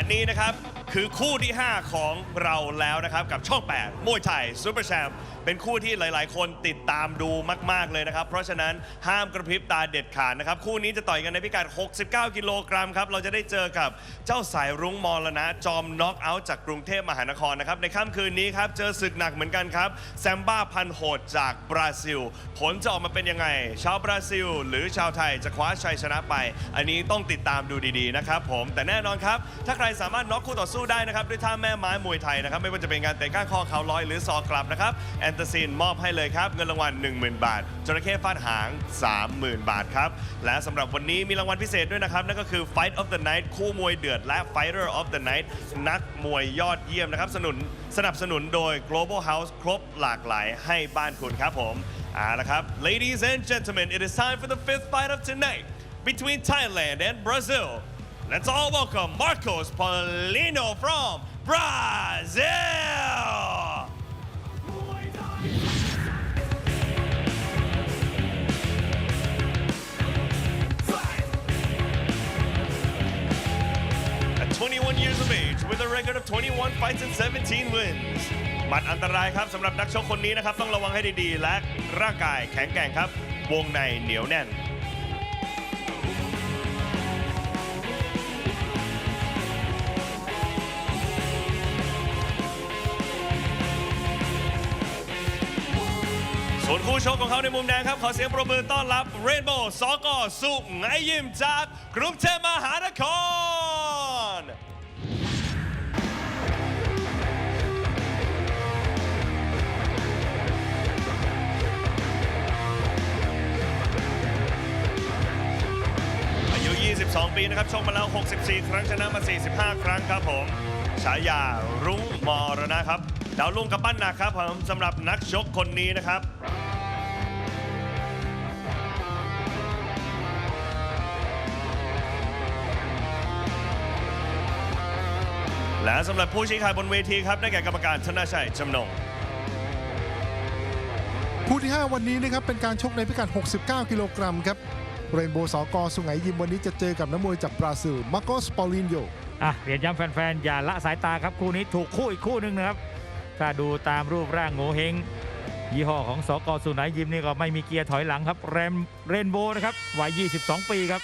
และนี่นะครับ คือคู่ที่ 5 ของเราแล้วนะครับ กับช่อง 8 มวยไทยซูเปอร์แชมป์เป็นคู่ที่หลาย ๆ คนติดตามดูมาก ๆ เลยนะครับ เพราะฉะนั้นห้ามกระพริบตาเด็ดขาดนะครับ คู่นี้จะต่อยกันในพิกัด 69 กิโลกรัมครับ เราจะได้เจอกับเจ้าสายรุ้งมรณะ จอมน็อกเอาท์จากกรุงเทพมหานครนะครับ ในค่ำคืนนี้ครับ เจอศึกหนักเหมือนกันครับแซมบ้าพันโหดจากบราซิล ผลจะออกมาเป็นยังไง ชาวบราซิล หรือชาวไทยจะคว้าชัยชนะไป อันนี้ต้องติดตามดูดี ๆ นะครับผมแต่แน่นอนครับถ้าใครสามารถน็อกคู่ต่อสู้ได้นะครับ ด้วยท่าแม่ไม้มวยไทยนะครับ ไม่ว่าจะเป็นการเตะก้านคอเข่าลอยหรือซอกกลับนะครับแอนตาซินมอบให้เลยครับ เงินรางวัล 10,000 บาทจระเข้ฟาดหาง 30,000 บาทครับ และสำหรับวันนี้มีรางวัลพิเศษด้วยนะครับ นั่นก็คือ Fight of the Night คู่มวยเดือดและ Fighter of the Night นักมวยยอดเยี่ยมนะครับสนุนสนับสนุนโดย Global House ครบหลากหลายให้บ้านคุณครับผมเอาละครับ Ladies and gentlemen it is time for the fifth fight of tonight between Thailand and Brazil Let's all welcome Marcos Paulino from Brazil. At 21 years of age with a record of 21 fights and 17 wins หมัดอันตรายครับสำหรับนักชกคนนี้นะครับ ต้องระวังให้ดีๆ และร่างกายแข็งแกร่งครับ วงในเหนียวแน่น วนคู่ชกของเขาในมุมแดงครับ ขอเสียงปรบมือต้อนรับเรนโบว์สกอสุงไอยิมจากกรุงเทพมหานคร อายุ 22 ปีนะครับ ชกมาแล้ว 64 ครั้งชนะมา 45 ครั้งครับผม ฉายารุ้งมรณะครับ ดาวลุ่งกับปั้นหนักครับผมสำหรับนักชกคนนี้นะครับ และสำหรับผู้ชี้ขาดบนเวทีครับได้แก่กรรมการชนะชัยจำนง คู่ที่ 5 วันนี้นะครับเป็นการชกในพิกัด 69 กิโลกรัมครับเรนโบว์สกสุไหงยิมวันนี้จะเจอกับนักมวยจากบราซิลมาโกสปอลินโยอะเรียนย้ำแฟนๆ อย่าละสายตาครับคู่นี้ถูกคู่อีกคู่หนึ่งนะครับ ถ้าดูตามรูปร่างโงเฮงยี่ห้อของสกสุนัยยิมนี่ก็ไม่มีเกียร์ถอยหลังครับแรมเรนโบว์นะครับวัย 22 ปีครับ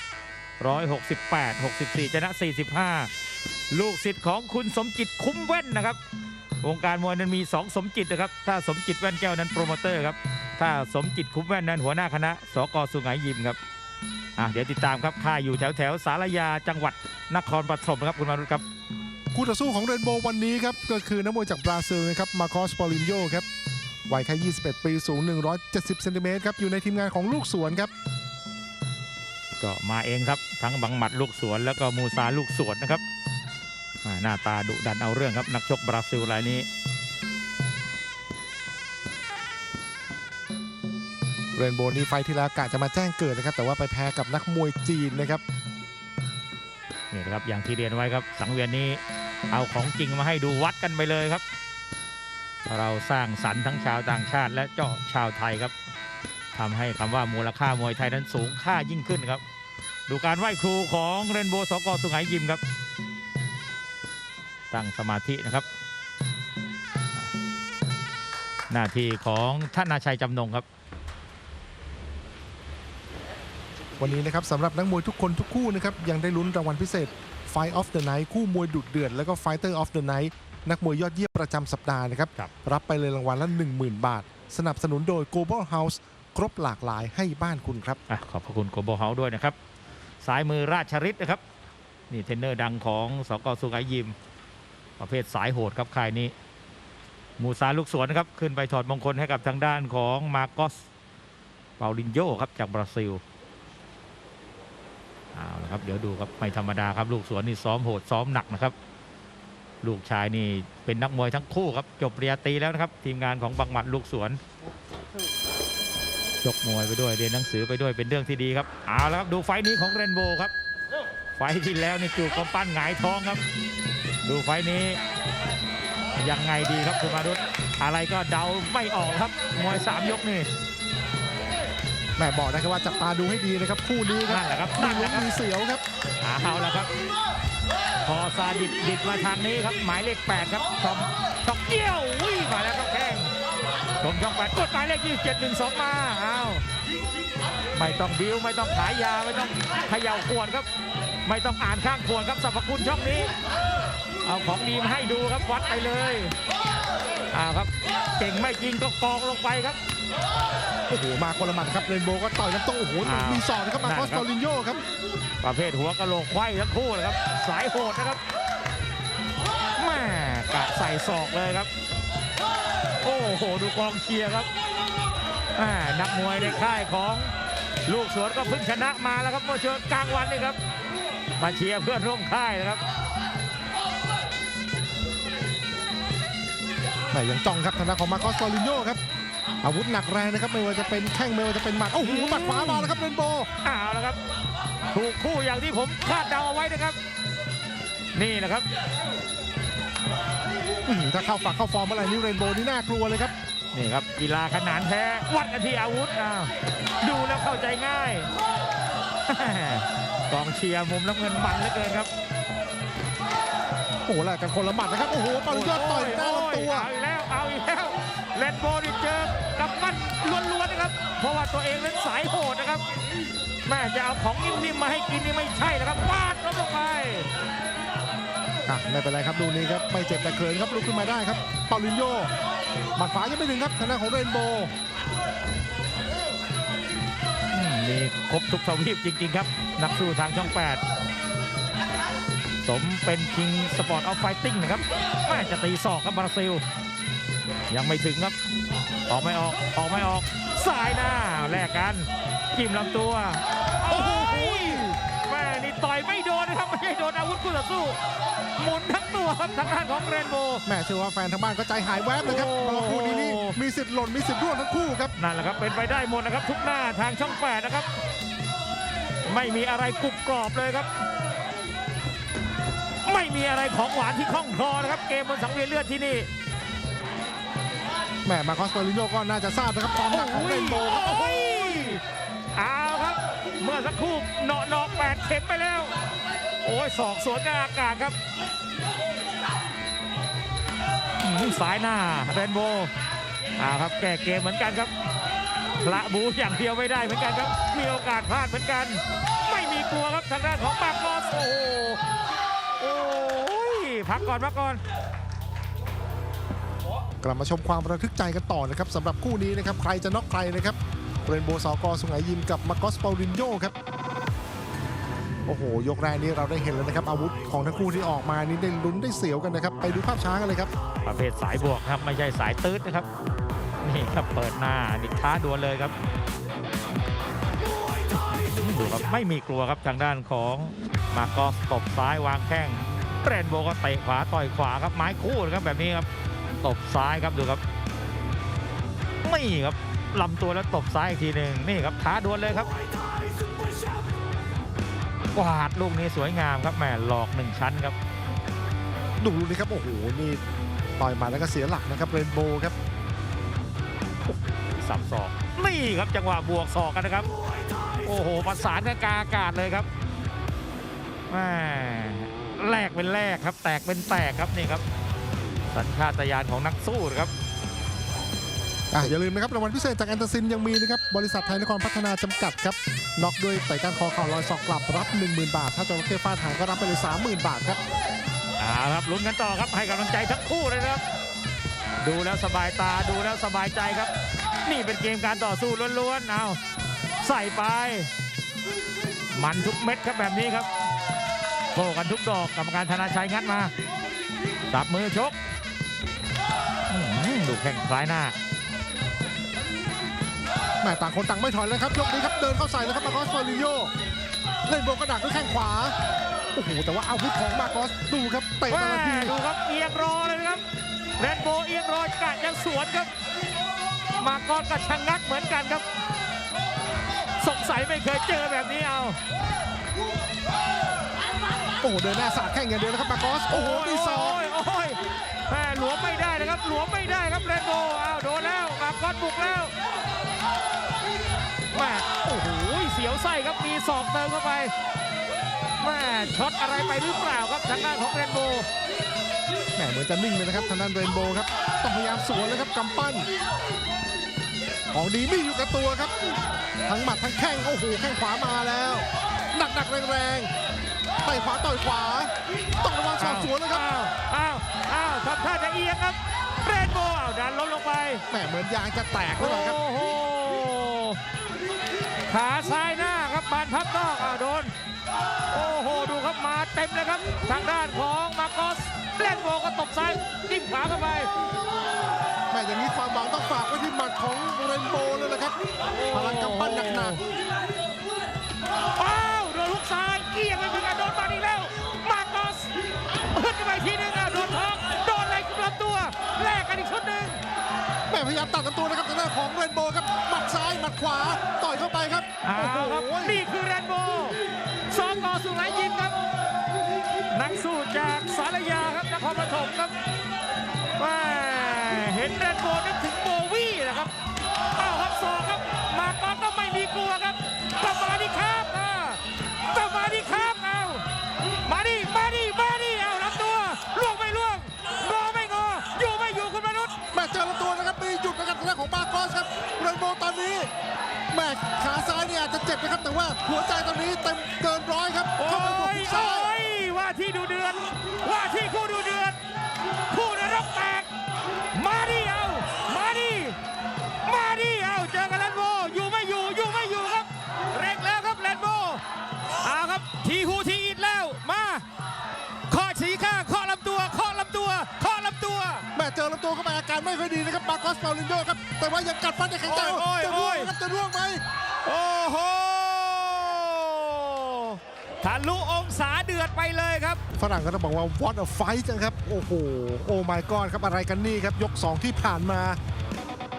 168 64 ชนะ 45 ลูกศิษย์ของคุณสมจิตคุ้มแว่นนะครับวงการมวยนั้นมี 2 สมจิตนะครับ ถ้าสมจิตแว่นแก้วนั้นโปรโมเตอร์ครับ ถ้าสมจิตคุ้มแว่นนั้นหัวหน้าคณะ สกสุไหงยิมครับอะเดี๋ยวติดตามครับค่ายอยู่แถวแถวๆสารยาจังหวัดนครปฐมนะครับคุณมารุตครับ คู่ต่อสู้ของเรนโบว์วันนี้ครับ ก็คือนักมวยจากบราซิลนะครับ มาโกสปอลินโยครับ วัยแค่ 21 ปี สูง 170 เซนติเมตรครับ อยู่ในทีมงานของลูกสวนครับ ก็มาเองครับ ทั้งบังหมัดลูกสวนแล้วก็มูซาลูกสวนนะครับอ่า หน้าตาดุดันเอาเรื่องครับ นักชกบราซิลรายนี้เรนโบว์นี้ไฟท์ที่แล้วกะจะมาแจ้งเกิดนะครับ แต่ว่าไปแพ้กับนักมวยจีนนะครับนี่นะครับอย่างที่เรียนไว้ครับ สังเวียนนี้เอาของจริงมาให้ดูวัดกันไปเลยครับ เราสร้างสรรค์ทั้งชาวต่างชาติ และเจ้าชาวไทยครับทำให้คำว่ามูลค่ามวยไทยนั้นสูงค่ายิ่งขึ้นครับ ดูการไหว้ครูของเรนโบว์สกสุไหงยิมครับ ตั้งสมาธินะครับ หน้าที่ของท่านนาชัยจำนงครับ วันนี้นะครับสำหรับนักมวยทุกคนทุกคู่นะครับยังได้ลุ้นรางวัลพิเศษ Fight of the Night คู่มวยดุเดือดแล้วก็ Fighter of the Night นักมวยยอดเยี่ยมประจำสัปดาห์นะครับครับรับไปเลยรางวัลละ 10,000 บาท สนับสนุนโดย Global House ครบหลากหลายให้บ้านคุณครับอะขอบพระคุณโกโบเฮาด้วยนะครับสายมือราชฤทธิ์นะครับ นี่เทรนเนอร์ดังของสกสุไหงยิม ประเภทสายโหดครับค่ายนี้ มูซาลูกสวนนะครับขึ้นไปถอดมงคลให้กับทางด้านของมาโกสเปาลินโยครับจากบราซิลเอาละครับเดี๋ยวดูครับไม่ธรรมดาครับ ลูกสวนนี่ซ้อมโหดซ้อมหนักนะครับ ลูกชายนี่เป็นนักมวยทั้งคู่ครับจบปริญญาตรีแล้วนะครับ ทีมงานของบังหมัดลูกสวนชกมวยไปด้วยเรียนหนังสือไปด้วยเป็นเรื่องที่ดีครับเอาละครับดูไฟท์นี้ของเรนโบว์ครับ ไฟท์ที่แล้วนี่จูบกำปั้นหงายท้องครับ ดูไฟท์นี้ ยังไงดีครับคุณมารุตอะไรก็เดาไม่ออกครับมวยสามยกนี่แม่บอกนะครับว่าจับตาดูให้ดีนะครับคู่นี้ครับนั่นแหละครับมีนั่นแหลุ้ละนครับมีเสียวครับเอาละครับ พอซาดิดดิดมาทางนี้ครับ หมายเลข 8 ครับชมช่องเกี้ยววิ่งมาแล้วครับแข้งชมช่องแปดกดหมายเลข27 1 2มาอ้าว ไม่ต้องบิ้วไม่ต้องขายยาไม่ต้องเขย่าขวดครับ ไม่ต้องอ่านข้างขวดครับสรรพคุณช่องนี้ เอาของดีมาให้ดูครับวัดไปเลยอ้าวครับเก่งไม่จริงก็กองลงไปครับโอ้โหมาคนละหมัดครับเรนโบว์ก็ต่อยน้ำโต้โอ้โหอ้าวมีศอกนะครับมาคอสนั่นครับตอรินโยครับ ประเภทหัวกะโหลกไขว้ทั้งคู่เลยครับสายโหดนะครับแม่กะใส่ศอกเลยครับ โอ้โหดูกองเชียร์ครับแม่นักมวยในค่ายของ ลูกสวนก็เพิ่งชนะมาแล้วครับเมื่อช่วงกลางวันนี่ครับ มาเชียร์เพื่อนร่วมค่ายนะครับแต่ยังจ้องครับทางด้านของมาคอสตอรินโยครับ อาวุธหนักแรงนะครับไม่ว่าจะเป็นแข้งไม่ว่าจะเป็นหมัดโอ้โหหมัดขวามาแล้วครับเรนโบว์เอาแล้วครับ ถูกคู่อย่างที่ผมคาดเดาเอาไว้นะครับ นี่นะครับอื้อหือถ้าเข้าฝักเข้าฟอร์มเมื่อไหร่นี่เรนโบว์นี่น่ากลัวเลยครับนี่ครับกีฬาขนานแท้วัดกันที่อาวุธอ้าว ดูแล้วเข้าใจง่ายกองเชียร์มุมน้ำเงินมันเหลือเกินครับโอ้โหแลกกันคนละหมัดนะครับ โอ้โหปาริยอดต่อยหน้าลำตัว เอาอีกแล้ว เอาอีกแล้วเลนโบนี่เจอกับมันล้วนๆนะครับ เพราะว่าตัวเองนั้นสายโหดนะครับ แม่จะเอาของนิ่มๆมาให้กินนี่ไม่ใช่นะครับวาดล้มลงไปอะไม่เป็นไรครับดูนี้ครับไม่เจ็บแต่เขินครับลุกขึ้นมาได้ครับเปาลินโยหมัดขวายังไม่ถึงครับทางด้านของเรนโบ นี้ครบทุกทวีปจริง ๆ ครับ นักสู้ทางช่อง 8 สมเป็นคิงสปอร์ตออฟไฟติ้งนะครับแม่จะตีศอกครับบราซิล ยังไม่ถึงครับ ออกไม่ออกออกไม่ออกสายหน้าแลกกันจิ้มลำตัว สู้ หมุนทั้งตัวครับทางด้านของเรนโบว์แม่เชื่อว่าแฟนทางบ้านก็ใจหายแวบเลยครับโอ้เพราะว่าคู่นี้นี่มีสิทธิ์หล่นมีสิทธิ์ร่วงทั้งคู่ครับนั่นแหละครับเป็นไปได้หมดนะครับ ทุกหน้าทางช่องแปดนะครับ ไม่มีอะไรกรุบกรอบเลยครับ ไม่มีอะไรของหวานที่คล่องคลอนะครับ เกมบนสังเวียนเลือดที่นี่แหม่มาคอสตอรินโยก็น่าจะทราบนะครับความหนักของเรนโบว์ครับโอ้โหโอ้ยเอาครับ เมื่อสักครู่เนาะเนาะแปดเข็มไปแล้ว โอ้ยศอกสวนกลาอากาศครับสายหน้าเรนโบว์เอาครับแก้เกมเหมือนกันครับพระบูอย่างเดียวไม่ได้เหมือนกันครับ มีโอกาสพลาดเหมือนกัน ไม่มีกลัวครับทางด้านของปากกอสโอ้โหโอ้ยพักก่อนพักก่อนกลับมาชมความระทึกใจกันต่อนะครับสำหรับคู่นี้นะครับใครจะน็อกใครนะครับเรนโบสกสุไหยิมกับมาคอสเปาลินโยครับ โอ้โห ยกแรกนี้เราได้เห็นแล้วนะครับ อาวุธของทั้งคู่ที่ออกมานี่ได้ลุ้นได้เสียวกันนะครับ ไปดูภาพช้ากันเลยครับ ประเภทสายบวกครับ ไม่ใช่สายตืดนะครับ นี่ครับเปิดหน้าดิท้าดวลเลยครับดูครับไม่มีกลัวครับทางด้านของมาโกสตบซ้ายวางแข้งเรนโบก็เตะขวาต่อยขวาครับไม้คู่นะครับแบบนี้ครับตบซ้ายครับดูครับนี่ครับลำตัวแล้วตบซ้ายอีกทีหนึ่งนี่ครับท้าดวลเลยครับ กวาดลูกนี้สวยงามครับแหมหลอกหนึ่งชั้นครับ ดูนี่ครับ โอ้โห นี่ต่อยมาแล้วก็เสียหลักนะครับเรนโบว์ครับ สับศอกนี่ครับจังหวะบวกศอกกันนะครับ โอ้โหประสานกันกลางอากาศเลยครับแม่แลกเป็นแลกครับ แตกเป็นแตกครับนี่ครับ สัญชาตญาณของนักสู้นะครับ อะอย่าลืมนะครับรางวัลพิเศษจากแอนตาซินยังมีนะครับบริษัทไทยนครพัฒนาจำกัดครับน็อกด้วยเตะก้านคอเข่าลอยศอกกลับรับ 10,000 บาท ถ้าจระเข้ฟาดหางก็รับไปเลย 30,000 บาทครับเอาครับลุ้นกันต่อครับให้กำลังใจทั้งคู่เลยนะครับ ดูแล้วสบายตาดูแล้วสบายใจครับ นี่เป็นเกมการต่อสู้ล้วนๆเอาใส่ไป มันทุกเม็ดครับแบบนี้ครับโผกันทุกดอกกรรมการธนาชัยงัดมาจับมือชกดูแข่งซ้ายหน้า ม่ต่างคนต่างไม่ถอยแล้วครับยกนี้ครับเดินเข้าใส่แล้วครับมาคอสฟอริโยเล่นโบกกระดักด้วยแข้งขวาโอ้โหแต่ว่าอาวุธของมาคอสดูครับเตะแต่ละทีแม่ดูครับเอียงรอเลยนะครับเรนโบว์เอียงรอกะยังสวนครับ มากอนกับชะงักเหมือนกันครับ สงสัยไม่เคยเจอแบบนี้เอาโอ้โหเดินหน้าสาดแข้งอย่างเดียวนะครับมาคอสโอ้โหมีศอกโอ้ยโอ้ยแม่หลวมไม่ได้นะครับหลวมไม่ได้ครับเรนโบว์อ้าวโดนแล้วมากอนบุกแล้ว ไส้ครับมีศอกเติมเข้าไปแม่ช็อตอะไรไปหรือเปล่าครับทางด้านของเรนโบว์แหมเหมือนจะนิ่งเลยนะครับทางด้านเรนโบว์ครับต้องพยายามสวนเลยครับกำปั้นของดีมีอยู่กับตัวครับ ทั้งหมัดทั้งแข้งโอ้โหแข้งขวามาแล้วหนักหนักๆแรงๆไต่ขวาต่อยขวาต้องระวังศอกสวนเลยครับอ้าวอ้าวอ้าวทำท่าจะเอียงครับเรนโบว์อ้าวดันล้มลงไปแหมเหมือนยางจะแตกหรือโอ้เปล่าครับโห ขาซ้ายหน้าครับบานพับนอกอ้าวโดน โอ้โห ดูครับมาเต็มเลยครับ ทางด้านของมาโกสเรนโบว์ก็ตบซ้ายจิ้มขวาเข้าไปแหมอย่างนี้ความหวังต้องฝากไว้ที่หมัดของเรนโบว์เลยนะครับ พลังกำปั้นหนักอ้าวโดนลูกซ้ายเกี่ยงไปเหมือนกันโดนบาดอีกแล้ว มาโกสขึ้นไปทีนึงอะโดนท้องโดนอะไรกับลำตัวแลกกันอีกชุดหนึ่งๆแหมพยายามตัดลำตัวนะครับทางด้านของเรนโบว์ครับหมัดซ้ายหมัดขวาต่อยเข้าไปครับ อ้าวครับนี่คือแรนโบว์สองกอสุไหลยิมครับ นักสู้จากสารยาครับนครปฐมครับแม่เห็นแรนโบว์นึกถึงโบวี่นะครับอ้าวครับสองครับ มาตอนก็ไม่มีกลัวครับก็มาดิครับอ่าก็มาดิครับเอามาดิมาดิมาดิเอารับตัวล่วงไม่ล่วงงอไม่งออยู่ไม่อยู่คุณมนุษย์แม่เจอลำตัวนะครับมีหยุดนะครับทางด้านของมาโกสครับเรนโบว์ตอนนี้ แม่ขาซ้ายเนี่ยอาจจะเจ็บนะครับ แต่ว่าหัวใจตอนนี้เต็มเกินร้อยครับโอ้เข้าไปบวกยทุกโอ้ซ้ายยว่าที่ดูเดือดว่าที่คู่ดูเดือดคู่นรกแตกมาดิเอามา การไม่ค่อยดีนะครับมาโกสเปาลินโยครับ แต่ว่ายังกัดฟันได้แข็งใจโอ้ยจะโอ้ร่วงยนะครับจะร่วงไหมโอ้โหทะลุองศาเดือดไปเลยครับ ฝรั่งก็ต้องบอกว่า what a fight นะครับ โอ้โห โอ้ my god ครับอะไรกันนี่ครับ ยก 2 ที่ผ่านมา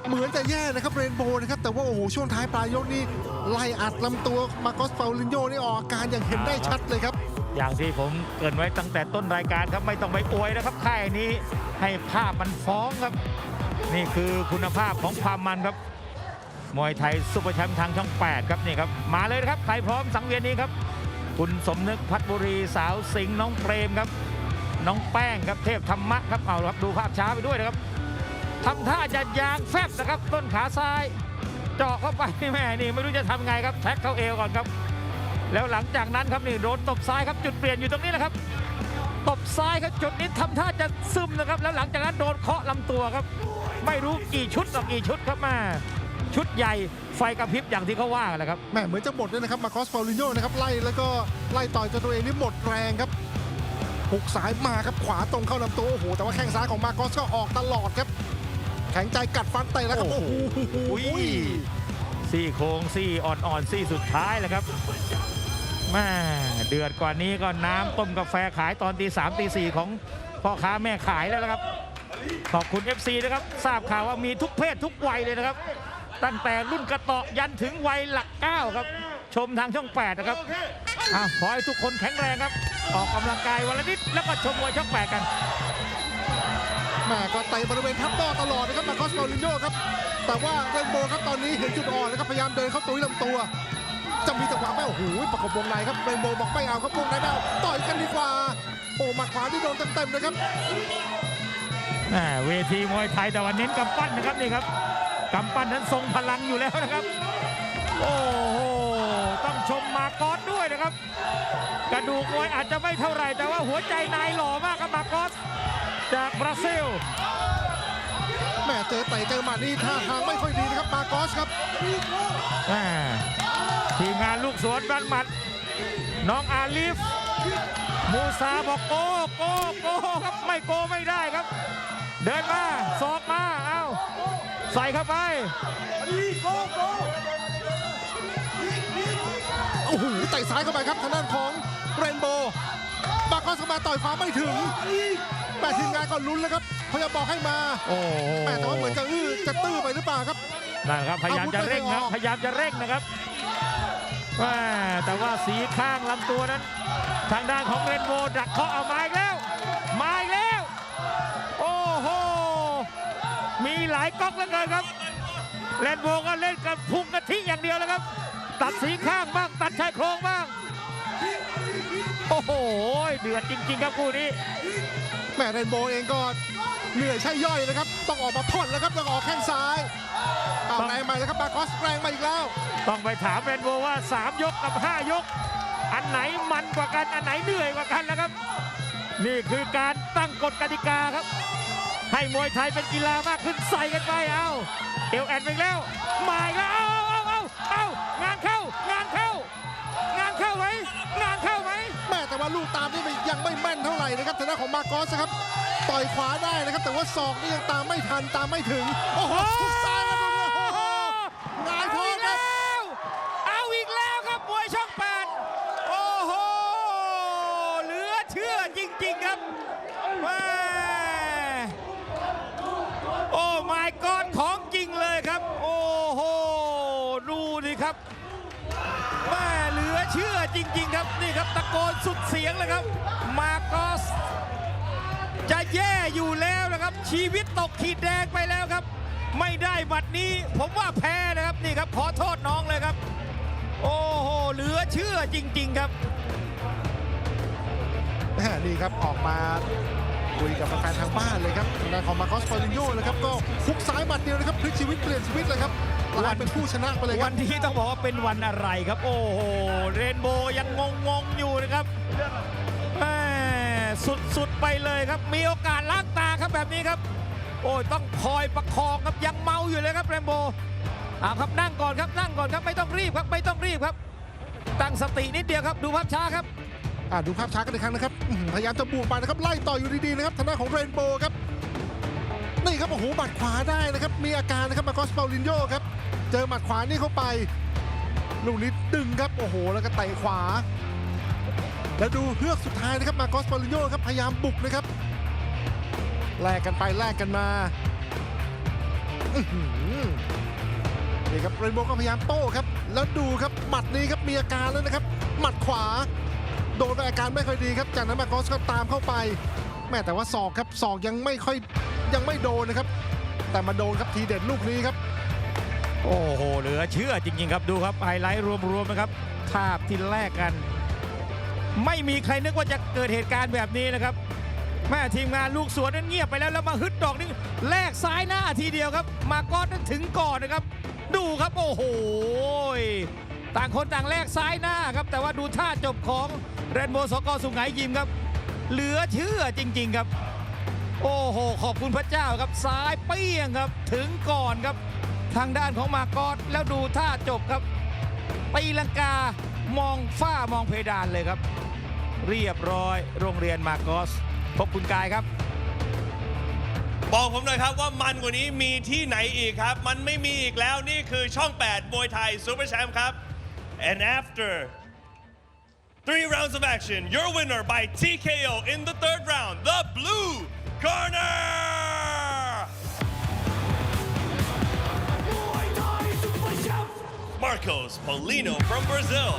เหมือนจะแย่นะครับเรนโบว์นะครับ แต่ว่า โอ้โห ช่วงท้ายปลายยกนี่ไล่อัดลำตัวมาโกสเปาลินโยนี่ออกอาการอย่างเห็นได้ชัดเลยครับ อย่างที่ผมเกรินไว้ตั้งแต่ต้นรายการครับไม่ต้องไปอวยนะครับค่ายนี้ ให้ภาพมันฟ้องครับ นี่คือคุณภาพของความมันครับ มวยไทยซุปเปอร์แชมป์ทางช่อง 8 ครับนี่ครับ มาเลยนะครับใครพร้อมสังเวียนนี้ครับ คุณสมนึกพัฒบุรีสาวสิงห์น้องเปรมครับ น้องแป้งครับเทพธรรมะครับเอาละครับดูภาพช้าไปด้วยนะครับทำท่าจะยางแฟบนะครับ ต้นขาซ้ายเจาะเข้าไปแม่นี่ไม่รู้จะทำไงครับแท็กเข้าเอวก่อนครับ แล้วหลังจากนั้นครับนี่โดนตบซ้ายครับจุดเปลี่ยนอยู่ตรงนี้แหละครับ ตบซ้ายครับจุดนี้ทำท่าจะซึมนะครับ แล้วหลังจากนั้นโดนเคาะลำตัวครับ ไม่รู้กี่ชุดต่อกี่ชุดครับแม่ชุดใหญ่ไฟกระพริบอย่างที่เขาว่ากันแหละครับแม่เหมือนจะหมดเลยนะครับมาโกสเปาลินโยนะครับไล่แล้วก็ไล่ต่อยจนตัวเองนี่หมดแรงครับหุกซ้ายมาครับขวาตรงเข้าลำตัวโอ้โหแต่ว่าแข้งซ้ายของมาโกสก็ออกตลอดครับแข็งใจกัดฟันเตะแล้วครับโอ้โอ้โหโหซี่โครงซี่อ่อนๆซี่สุดท้ายแหละครับ ม่เดือดกว่านี้ก็น้ำต้มกาแฟขายตอนตีสามตีสี่ของพ่อค้าแม่ขายแล้วนะครับ ขอบคุณ FC นะครับ ทราบข่าวว่ามีทุกเพศทุกวัยเลยนะครับ ตั้งแต่รุ่นกระเตาะยันถึงวัยหลักเก้าครับ ชมทางช่อง8นะครับอะขอให้ทุกคนแข็งแรงครับ ออกกำลังกายวันละนิดแล้วก็ชมมวยช่อง8กันแม่ก็เตะบริเวณทับต้อตลอดนะครับมาโกสเปาลินโยครับแต่ว่าเรนโบครับตอนนี้เห็นจุดอ่อนแล้วครับพยายามเดินเข้าตัวที่ลำตัว จะมีจังหวะไหมโอ้โหประกบวงในครับเรนโบว์บอกไม่เอาครับวงในไม่เอาต่อยกันดีกว่าโอ้หมัดขวาที่โดนเต็มๆเลยครับแหม่เวทีมวยไทยแต่วันเน้นกำปั้นนะครับนี่ครับกำปั้นนั้นทรงพลังอยู่แล้วนะครับ โอ้โหต้องชมมาโกอสด้วยนะครับ กระดูกมวยอาจจะไม่เท่าไหร่ แต่ว่าหัวใจนายหล่อมากครับมาโกอสจากบราซิลแม่เจอเตะเจอหมัดนี่ท่าทางไม่ค่อยดีนะครับมาโกสครับแหม่ ทีมงานลูกสวนบันหมัด น้องอาลิฟมูซาบอกโกโกโกครับไม่โกไม่ได้ครับ เดินมาสอกมาเอาใส่เข้าไปโอ้โหเตะซ้ายเข้าไปครับทางด้านของเรนโบว์มาโกสเข้ามาต่อยขวาไม่ถึงแม่ทีมงานก็ลุ้นแล้วครับพยายามบอกให้มาโอ้โหแม่แต่ว่าเหมือนจะอื้อจะตื้อไปหรือเปล่าครับนั่นครับพยายามจะเร่งครับอาวุธไม่ได้ออกพยายามจะเร่งนะครับ แต่ว่าสีข้างลำตัวนั้น ทางด้านของเรนโบว์ดักเคาะเอามาอีกแล้ว มาอีกแล้ว โอ้โห มีหลายก๊อกเหลือเกินครับเรนโบว์ก็เล่นกับพุงกะทิอย่างเดียวแล้วครับ ตัดสีข้างบ้าง ตัดชายโครงบ้าง โอ้โห เดือดจริง ๆ ครับคู่นี้แม่เรนโบว์เองก็เหนื่อยใช่ย่อยนะครับ ต้องออกมาพ่นแล้วครับต้องออกแข้งซ้าย ใหม่แล้วครับมาคอสแรงมาอีกแล้ว ต้องไปถามเรนโบว์ว่า 3 ยกกับ 5 ยก อันไหนมันกว่ากัน อันไหนเหนื่อยกว่ากันแล้วครับ นี่คือการตั้งกฎกติกาครับ ให้มวยไทยเป็นกีฬามากขึ้นใส่กันไปเอาเอวแอนไปแล้วมาอีกแล้วเอาเอาเอาเอางานเข้างานเข้างานเข้าไหมงานเข้าไหมแม่แต่ว่าลูกตามนี่ยังไม่แม่นเท่าไหร่นะครับทางด้านของมาโกสครับต่อยขวาได้นะครับ แต่ว่าศอกนี่ยังตามไม่ทันตามไม่ถึง โอ้โหทุกซ้ายครับโอ้โหหงายท้องครับ เอาอีกแล้วครับมวยช่องแปดโอ้โห เหลือเชื่อจริง ๆ ครับแม่โอ้ my god ของจริงเลยครับ โอ้โห ดูดิครับแม่เหลือเชื่อจริง ๆ ครับนี่ครับตะโกนสุดเสียงเลยครับ มาโกสจะแย่อยู่แล้วนะครับ ชีวิตตกขีดแดงไปแล้วครับ ไม่ได้บัดนี้ ผมว่าแพ้นะครับนี่ครับ ขอโทษน้องเลยครับ โอ้โหเหลือเชื่อจริง ๆ ครับนี่ครับออกมา คุยกับแฟนทางบ้านเลยครับทางด้านของมาโกสปารินโยนะครับก็คุกซ้ายหมัดเดียวนะครับพลิกชีวิตเปลี่ยนชีวิดเลยครับกลายเป็นผู้ชนะไปเลยควัรันนี้ต้องบอกว่าเป็นวันอะไรครับ โอ้โหเรนโบว์ยังงงๆอยู่นะครับแม่สุดๆไปเลยครับ มีโอกาสล้างตาครับแบบนี้ครับ โอ้ยต้องคอยประคองครับยังเมาอยู่เลยครับเรนโบว์เอาครับนั่งก่อนครับนั่งก่อนครับไม่ต้องรีบครับไม่ต้องรีบครับ ตั้งสตินิดเดียวครับดูภาพช้าครับ ดูภาพช้ากันอีกครั้งนะครับพยายามจะบูกไปนะครับไล่ต่อยอยู่ดีๆนะครับทางด้านของเรนโบว์ครับนี่ครับโอ้โหหมัดขวาได้นะครับ มีอาการนะครับมาโกสเปารินโยครับ เจอหมัดขวานี่เข้าไป ลูกนี้ดึงครับโอ้โห แล้วก็เตะขวา แล้วดูเฮือกสุดท้ายนะครับมาโกสเปารินโยครับพยายามบุกนะครับแลกกันไปแลกกันมานี่ครับเรนโบว์ก็พยายามโต้ครับ แล้วดูครับหมัดนี้ครับมีอาการแล้วนะครับ หมัดขวา โดนไปอาการไม่ค่อยดีครับจากนั้นมาโกสก็ตามเข้าไป แม่แต่ว่าศอกครับศอกยังไม่ค่อยยังไม่โดนนะครับ แต่มาโดนครับทีเด็ดลูกนี้ครับ โอ้โหเหลือเชื่อจริง ๆ ครับดูครับไฮไลท์รวมๆนะครับภาพที่แลกกัน ไม่มีใครนึกว่าจะเกิดเหตุการณ์แบบนี้นะครับ แม่ทีมงานลูกสวนนั้นเงียบไปแล้วแล้วมาฮึดดอกนี้แลกซ้ายหน้าทีเดียวครับ มาก้อนนั้นถึงก่อนนะครับ ดูครับโอ้โหต่างคนต่างแลกซ้ายหน้าครับ แต่ว่าดูท่าจบของ รนโบว์สกสุงไหยิมครับ เหลือเชื่อจริง ๆครับ โอ้โห ขอบคุณพระเจ้าครับซ้ายเปี้ยงครับ ถึงก่อนครับ ทางด้านของมากอสแล้วดูท่าจบครับตีลังกามองฝ้ามองเพดานเลยครับ เรียบร้อยโรงเรียนมากอส พบคุณกายครับ บอกผมหน่อยครับว่ามันกว่านี้มีที่ไหนอีกครับ มันไม่มีอีกแล้วนี่คือช่อง8มวยไทยซูเปอร์แชมป์ครับ and after three rounds of action. Your winner by TKO in the third round the blue corner. Marcos Polino from Brazil